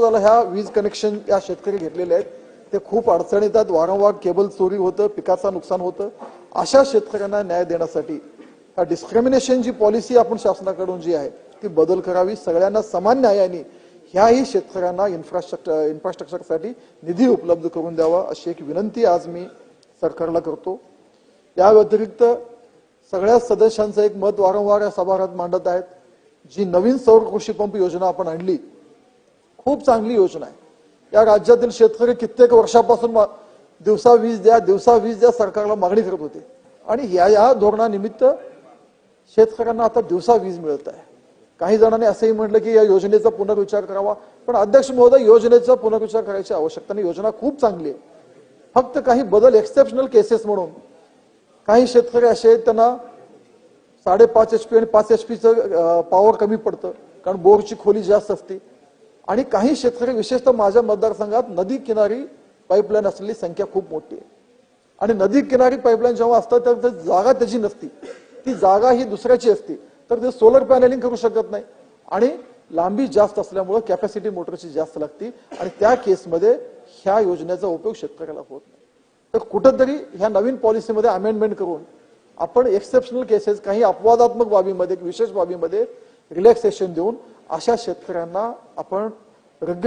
झालं ह्या वीज कनेक्शन या शेतकरी घेतलेले आहेत. ते खूप अडचण येतात वारंवार केबल चोरी होतं पिकाचं नुकसान होतं. अशा शेतकऱ्यांना न्याय देण्यासाठी हा डिस्क्रिमिनेशन जी पॉलिसी आपण शासनाकडून जी आहे ती बदल करावी. सगळ्यांना समान न्यायाने ह्याही शेतकऱ्यांना इन्फ्रास्ट्रक्चर इन्फ्रास्ट्रक्चरसाठी निधी उपलब्ध करून द्यावा अशी एक विनंती आज मी सरकारला करतो. या व्यतिरिक्त सगळ्या सदस्यांचं एक मत वारंवार या सभागृहात मांडत आहेत. जी नवीन सौर कृषी पंप योजना आपण आणली खूप चांगली योजना आहे. या राज्यातील शेतकरी कित्येक वर्षापासून दिवसा वीज द्या दिवसा वीज द्या सरकारला मागणी करत होते. आणि या या धोरणानिमित्त शेतकऱ्यांना आता दिवसा वीज मिळत आहे. काही जणांनी असंही म्हटलं की या योजनेचा पुनर्विचार करावा पण अध्यक्ष महोदय योजनेचा पुनर्विचार करायची आवश्यकता नाही. योजना खूप चांगली आहे. फक्त काही बदल एक्सेप्शनल केसेस म्हणून काही शेतकरी असे आहेत त्यांना साडेपाच एच पी आणि पाच एच पीचं पॉवर कमी पडतं. कारण बोरची खोली जास्त असते. आणि काही शेतकरी विशेषतः माझ्या मतदारसंघात नदी किनारी पाईपलाईन असलेली संख्या खूप मोठी आहे. आणि नदी किनारी पाईपलाईन जेव्हा असतात तर जागा त्याची नसती. ती जागा ही दुसऱ्याची असती. तर ते सोलर पॅनलिंग करू शकत नाही. आणि लांबी जास्त असल्यामुळे कॅपॅसिटी मोटरची जास्त लागते. आणि त्या केसमध्ये ह्या योजनेचा उपयोग शेतकऱ्याला होत नाही. तर कुठंतरी ह्या नवीन पॉलिसीमध्ये अमेंडमेंट करून आपण एक्सेप्शनल केसेस काही अपवादात्मक बाबीमध्ये विशेष बाबीमध्ये रिलॅक्सेशन देऊन अशा शेतकऱ्यांना आपण रेग्युलर